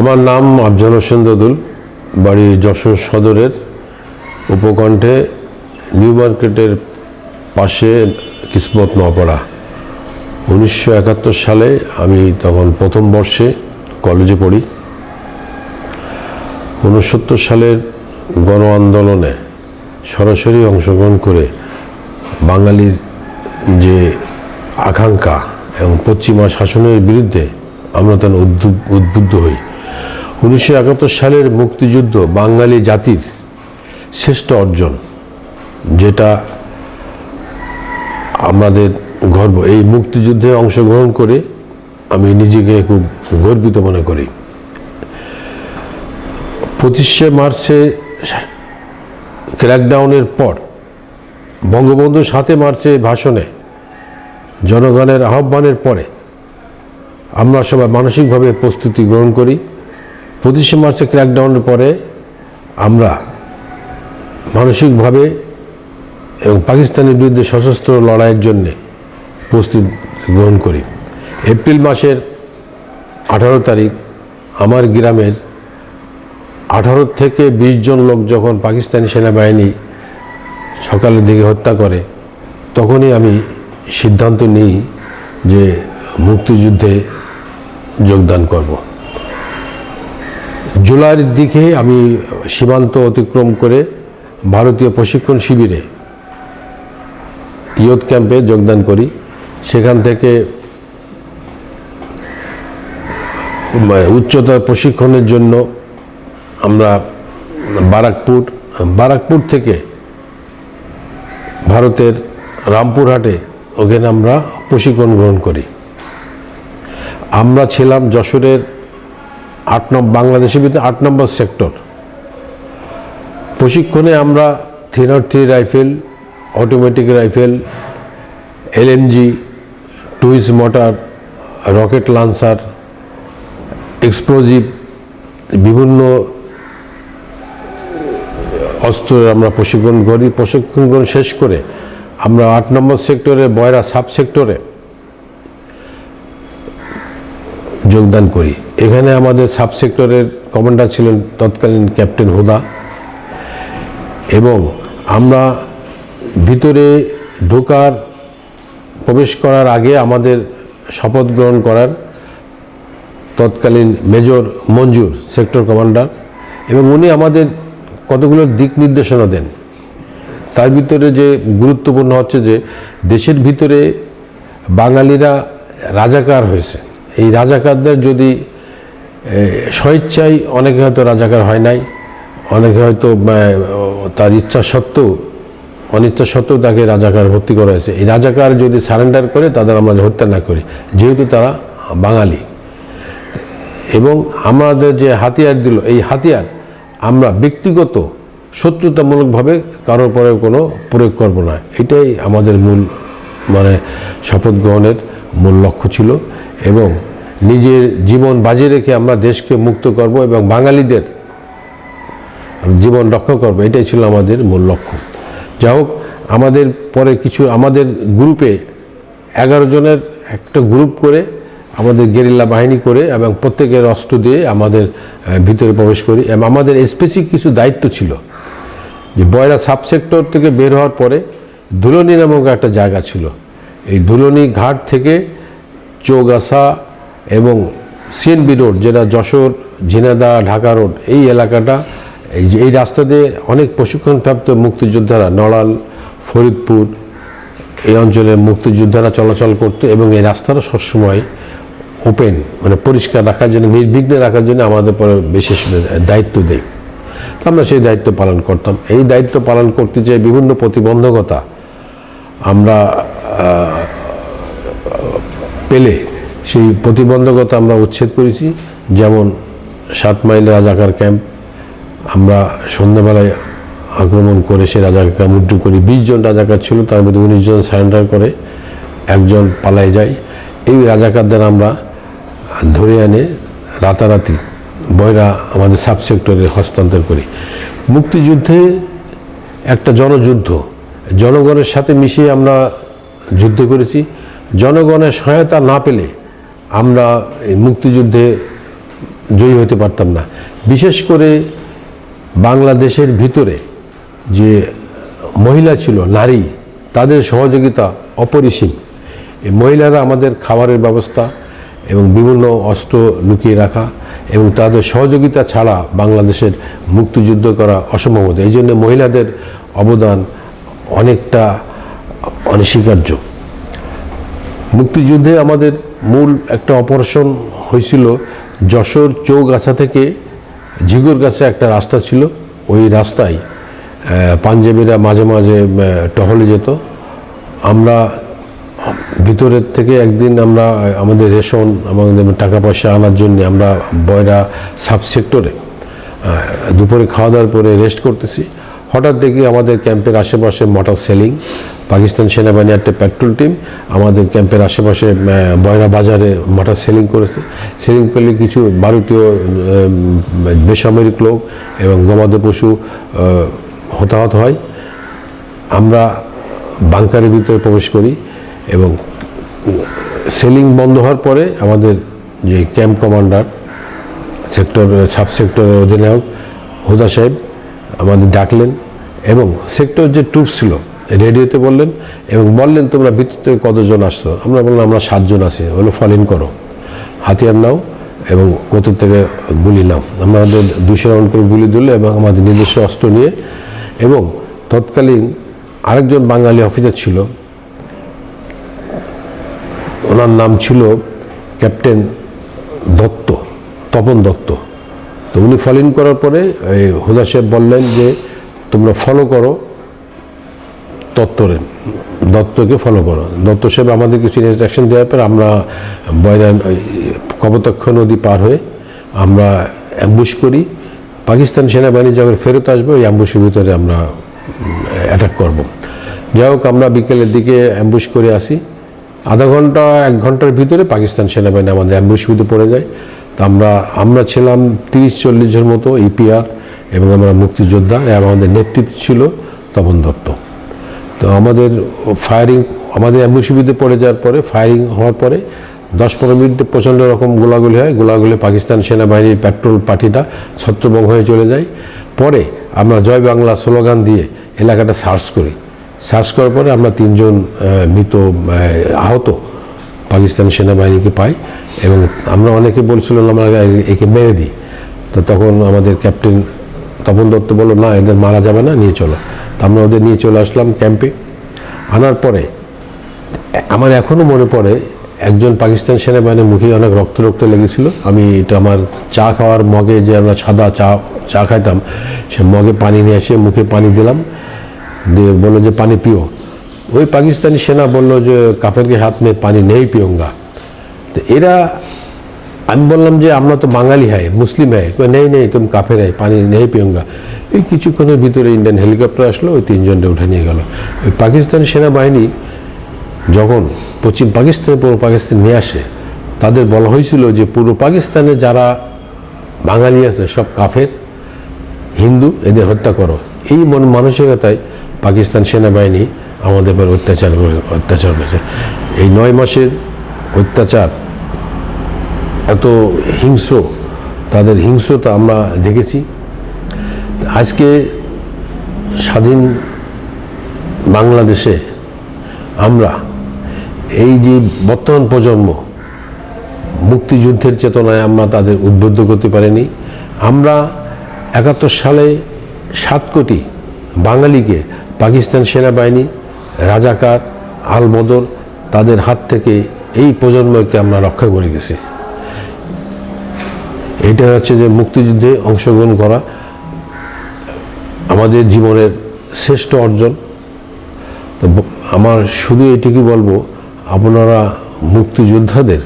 আমার নাম আফজাল হোসেন দদুল, বাড়ি যশোর সদরের উপকণ্ঠে নিউ মার্কেটের পাশে কিসমত নপাড়া উনিশশো একাত্তর সালে আমি তখন প্রথম বর্ষে কলেজে পড়ি। উনসত্তর সালের গণ আন্দোলনে সরাসরি অংশগ্রহণ করে বাঙালির যে আকাঙ্ক্ষা এবং পশ্চিমা শাসনের বিরুদ্ধে আমরা উদ্বুদ্ধ উদ্বুদ্ধ হই। উনিশশো একাত্তর সালের মুক্তিযুদ্ধ বাঙালি জাতির শ্রেষ্ঠ অর্জন, যেটা আমাদের গর্ব। এই মুক্তিযুদ্ধে অংশগ্রহণ করে আমি নিজেকে খুব গর্বিত মনে করি। পঁচিশে মার্চে ক্র্যাকডাউনের পর, বঙ্গবন্ধু সাতে মার্চে ভাষণে জনগণের আহ্বানের পরে আমরা সবাই মানসিকভাবে প্রস্তুতি গ্রহণ করি। পঁচিশে মার্চে ক্র্যাকডাউনের পরে আমরা মানসিকভাবে এবং পাকিস্তানের বিরুদ্ধে সশস্ত্র লড়াইয়ের জন্যে প্রস্তুত গ্রহণ করি। এপ্রিল মাসের আঠারো তারিখ আমার গ্রামের আঠারো থেকে বিশ জন লোক যখন পাকিস্তানি সেনাবাহিনী সকালের দিকে হত্যা করে, তখনই আমি সিদ্ধান্ত নিই যে মুক্তিযুদ্ধে যোগদান করব। জুলাইয়ের দিকে আমি সীমান্ত অতিক্রম করে ভারতীয় প্রশিক্ষণ শিবিরে ইয়ুথ ক্যাম্পে যোগদান করি। সেখান থেকে উচ্চতর প্রশিক্ষণের জন্য আমরা বারাকপুর বারাকপুর থেকে ভারতের রামপুরহাটে ওখানে আমরা প্রশিক্ষণ গ্রহণ করি। আমরা ছিলাম যশোরের আট নম্বর বাংলাদেশের ভিতরে আট নম্বর সেক্টর। প্রশিক্ষণে আমরা three nought three rifle, automatic rifle LMG two inch mortar, rocket launcher explosive, বিভিন্ন অস্ত্রের আমরা প্রশিক্ষণ করি। প্রশিক্ষণ শেষ করে আমরা আট নম্বর সেক্টরে বয়রা সাব সেক্টরে যোগদান করি। এখানে আমাদের সাব সেক্টরের কমান্ডার ছিলেন তৎকালীন ক্যাপ্টেন হুদা। এবং আমরা ভিতরে ঢোকার, প্রবেশ করার আগে আমাদের শপথ গ্রহণ করার তৎকালীন মেজর মঞ্জুর, সেক্টর কমান্ডার, এবং উনি আমাদের কতগুলো দিক নির্দেশনা দেন। তার ভিতরে যে গুরুত্বপূর্ণ হচ্ছে যে, দেশের ভিতরে বাঙালিরা রাজাকার হয়েছে। এই রাজাকারদের যদি স্বেচ্ছায় অনেকে হয়তো রাজাকার হয় নাই, অনেকে হয়তো তার ইচ্ছা সত্ত্বেও, অনিচ্ছা সত্ত্বেও তাকে রাজাকার ভর্তি করা হয়েছে। এই রাজাকার যদি সারেন্ডার করে, তাদের আমরা হত্যা না করি। যেহেতু তারা বাঙালি। এবং আমাদের যে হাতিয়ার দিল, এই হাতিয়ার আমরা ব্যক্তিগত শত্রুতামূলকভাবে কারোর পরে কোনো প্রয়োগ করব না। এটাই আমাদের মূল মানে শপথ গ্রহণের মূল লক্ষ্য ছিল। এবং নিজের জীবন বাজিয়ে রেখে আমরা দেশকে মুক্ত করব এবং বাঙালিদের জীবন রক্ষা করব, এটাই ছিল আমাদের মূল লক্ষ্য। যা হোক, আমাদের পরে কিছু, আমাদের গ্রুপে এগারো জনের একটা গ্রুপ করে আমাদের গেরিল্লা বাহিনী করে এবং প্রত্যেকের অস্ত্র দিয়ে আমাদের ভিতরে প্রবেশ করি এবং আমাদের স্পেসিফিক কিছু দায়িত্ব ছিল। যে বয়রা সাব সেক্টর থেকে বের হওয়ার পরে ধুলনি নামক একটা জায়গা ছিল। এই ধুলনি ঘাট থেকে চৌগাছা এবং সিএনবি রোড যেটা যশোর ঝিনাদা ঢাকা রোড, এই এলাকাটা, এই রাস্তা দিয়ে অনেক প্রশিক্ষণপ্রাপ্ত মুক্তিযোদ্ধারা, নড়াল, ফরিদপুর, এই অঞ্চলে মুক্তিযোদ্ধারা চলাচল করতো এবং এই রাস্তাটা সবসময় ওপেন মানে পরিষ্কার রাখার জন্য, নির্বিঘ্নে রাখার জন্য আমাদের পরে বিশেষ দায়িত্ব দেয়। তো আমরা সেই দায়িত্ব পালন করতাম। এই দায়িত্ব পালন করতে যেয়ে বিভিন্ন প্রতিবন্ধকতা আমরা পেলে সেই প্রতিবন্ধকতা আমরা উচ্ছেদ করেছি। যেমন সাত মাইল রাজাকার ক্যাম্প, আমরা সন্ধ্যাবেলায় আক্রমণ করে সে রাজাকার ক্যাম্প উড্ডু করি। বিশ জন রাজাকার ছিল, তার মধ্যে উনিশ জন সারেন্ডার করে একজন পালায় যায়। এই রাজাকারদের আমরা ধরে এনে রাতারাতি বয়রা আমাদের সাব সেক্টরে হস্তান্তর করি। মুক্তিযুদ্ধে একটা জনযুদ্ধ, জনগণের সাথে মিশিয়ে আমরা যুদ্ধ করেছি। জনগণের সহায়তা না পেলে আমরা এই মুক্তিযুদ্ধে জয়ী হতে পারতাম না। বিশেষ করে বাংলাদেশের ভিতরে যে মহিলা ছিল, নারী, তাদের সহযোগিতা অপরিসীম। এই মহিলারা আমাদের খাবারের ব্যবস্থা এবং বিভিন্ন অস্ত্র লুকিয়ে রাখা এবং তাদের সহযোগিতা ছাড়া বাংলাদেশের মুক্তিযুদ্ধ করা অসম্ভব হতো। এই জন্য মহিলাদের অবদান অনেকটা অনস্বীকার্য। মুক্তিযুদ্ধে আমাদের মূল একটা অপারেশন হয়েছিল যশোর চৌগাছা থেকে ঝিগুরগাছা একটা রাস্তা ছিল। ওই রাস্তায় পাঞ্জাবিরা মাঝে মাঝে টহলে যেত। আমরা ভিতরের থেকে একদিন আমরা আমাদের রেশন আমাদের টাকা পয়সা আনার জন্য আমরা বয়রা সাব সেক্টরে দুপুরে খাওয়া দাওয়ার পরে রেস্ট করতেছি। হঠাৎ দেখি আমাদের ক্যাম্পের আশেপাশে মোটর সেলিং পাকিস্তান সেনাবাহিনী একটা পেট্রোল টিম আমাদের ক্যাম্পের আশেপাশে বয়রা বাজারে মোটর সেলিং করেছে। সেলিং করলে কিছু ভারতীয় বেসামরিক লোক এবং গবাদি পশু হতাহত হয়। আমরা বাংকারের ভিতরে প্রবেশ করি এবং সেলিং বন্ধ হওয়ার পরে আমাদের যে ক্যাম্প কমান্ডার সেক্টর সাব সেক্টরের অধিনায়ক হুদা সাহেব আমাদের ডাকলেন এবং সেক্টর যে ট্রুপ ছিল রেডিওতে বললেন এবং বললেন, তোমরা ভিতর থেকে কতজন আসছো? আমরা বললাম, আমরা সাতজন আছি। বলে ফল ইন করো, হাতিয়ার নাও এবং কোথর থেকে গুলি নাও। আমাদের দুশো রাউন্ড করে গুলি দিল এবং আমাদের নিজস্ব অস্ত্র নিয়ে এবং তৎকালীন আরেকজন বাঙালি অফিসার ছিল, ওনার নাম ছিল ক্যাপ্টেন দত্ত, তপন দত্ত। তো উনি ফলো ইন করার পরে হুদা সাহেব বললেন যে, তোমরা ফলো করো দত্তরের দত্তকে ফলো করো। দত্ত সাহেব আমাদের কিছু ইনস্ট্রাকশন দেওয়ার পর আমরা বয়রান কপোতাক্ষ নদী পার হয়ে আমরা অ্যাম্বুশ করি। পাকিস্তান সেনাবাহিনী যখন ফেরত আসবে, ওই অ্যাম্বুশের ভিতরে আমরা অ্যাটাক করব। যাই হোক, আমরা বিকেলের দিকে অ্যাম্বুশ করে আসি। আধা ঘণ্টা, এক ঘণ্টার ভিতরে পাকিস্তান সেনাবাহিনী আমাদের অ্যাম্বুশ ভিতরে পড়ে যায়। আমরা আমরা ছিলাম তিরিশ চল্লিশ জন মতো ইপিআর এবং আমরা মুক্তিযোদ্ধা এবং আমাদের নেতৃত্ব ছিল তপন দত্ত। তো আমাদের ফায়ারিং আমাদের অ্যাম্বুসিবিতে পড়ে যাওয়ার পরে ফায়ারিং হওয়ার পরে দশ পনেরো মিনিটে প্রচণ্ড রকম গোলাগুলি হয়। গোলাগুলি পাকিস্তান সেনাবাহিনীর পেট্রোল পার্টিটা ছত্রভঙ্গ হয়ে চলে যায়। পরে আমরা জয় বাংলা স্লোগান দিয়ে এলাকাটা সার্চ করি। সার্চ করার পরে আমরা তিনজন মৃত আহত পাকিস্তান সেনাবাহিনীকে পাই এবং আমরা অনেকে বলছিলাম, আমরা একে মেরে দিই। তো তখন আমাদের ক্যাপ্টেন তপন দত্ত বলল, না, এদের মারা যাবে না, নিয়ে চলো। তো আমরা ওদের নিয়ে চলে আসলাম ক্যাম্পে। আনার পরে, আমার এখনও মনে পড়ে, একজন পাকিস্তান সেনাবাহিনীর মুখে অনেক রক্ত রক্ত লেগেছিল। আমি এটা আমার চা খাওয়ার মগে যে আমরা সাদা চা চা খাইতাম, সে মগে পানি নিয়ে এসে মুখে পানি দিলাম। দিয়ে বলল যে, পানি পিও। ওই পাকিস্তানি সেনা বলল যে, কাফেরকে হাত মে পানি নেই পিওঙ্গা তো এরা, আমি বললাম যে, আমরা তো বাঙালি হয় মুসলিম হয় নেই নেই, তুমি কাফের হয় পানি নেই পিয়ঙ্গা। এই কিছুক্ষণের ভিতরে ইন্ডিয়ান হেলিকপ্টার আসলো, ওই তিনজনটা উঠে নিয়ে গেল। ওই পাকিস্তান সেনাবাহিনী যখন পশ্চিম পাকিস্তানে, পূর্ব পাকিস্তান নিয়ে আসে, তাদের বলা হয়েছিল যে, পূর্ব পাকিস্তানে যারা বাঙালি আছে, সব কাফের, হিন্দু, এদের হত্যা করো। এই মন মানসিকতায় পাকিস্তান সেনাবাহিনী আমাদের উপর অত্যাচার অত্যাচার করেছে এই নয় মাসের অত্যাচার এত হিংস্র, তাদের হিংস্রতা আমরা দেখেছি। আজকে স্বাধীন বাংলাদেশে আমরা এই যে বর্তমান প্রজন্ম মুক্তিযুদ্ধের চেতনায় আমরা তাদের উদ্বুদ্ধ করতে পারিনি। আমরা একাত্তর সালে সাত কোটি বাঙালিকে পাকিস্তান সেনাবাহিনী রাজাকার, আলবদর তাদের হাত থেকে এই প্রজন্মকে আমরা রক্ষা করে গেছি। এটা হচ্ছে যে মুক্তিযুদ্ধে অংশগ্রহণ করা আমাদের জীবনের শ্রেষ্ঠ অর্জন। তো আমার শুধু এটুকু বলব, আপনারা মুক্তিযোদ্ধাদের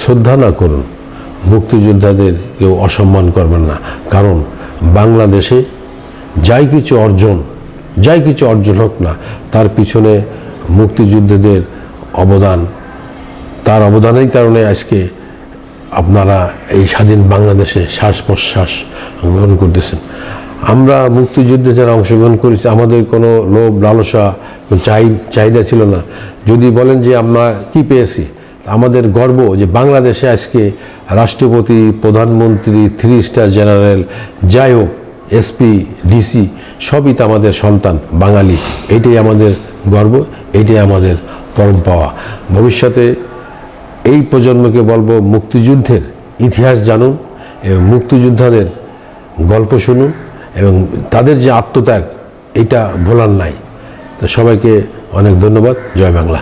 শ্রদ্ধা না করুন, মুক্তিযোদ্ধাদের কেউ অসম্মান করবেন না। কারণ বাংলাদেশে যাই কিছু অর্জন যাই কিছু অর্জন হোক না, তার পিছনে মুক্তিযুদ্ধদের অবদান। তার অবদানের কারণে আজকে আপনারা এই স্বাধীন বাংলাদেশে শ্বাস প্রশ্বাস গ্রহণ করতেছেন। আমরা মুক্তিযুদ্ধে যারা অংশগ্রহণ করেছি, আমাদের কোনো লোভ, লালসা চাই, চাহিদা ছিল না। যদি বলেন যে আমরা কি পেয়েছি, আমাদের গর্ব যে বাংলাদেশে আজকে রাষ্ট্রপতি, প্রধানমন্ত্রী, থ্রি স্টার জেনারেল, যাই হোক এসপি ডিসি সবই তো আমাদের সন্তান, বাঙালি। এটাই আমাদের গর্ব, এটাই আমাদের পরম পাওয়া। ভবিষ্যতে এই প্রজন্মকে বলব মুক্তিযুদ্ধের ইতিহাস জানুন, এবং মুক্তিযোদ্ধাদের গল্প শুনুন, এবং তাদের যে আত্মত্যাগ, এটা ভোলার নাই। তো সবাইকে অনেক ধন্যবাদ। জয় বাংলা।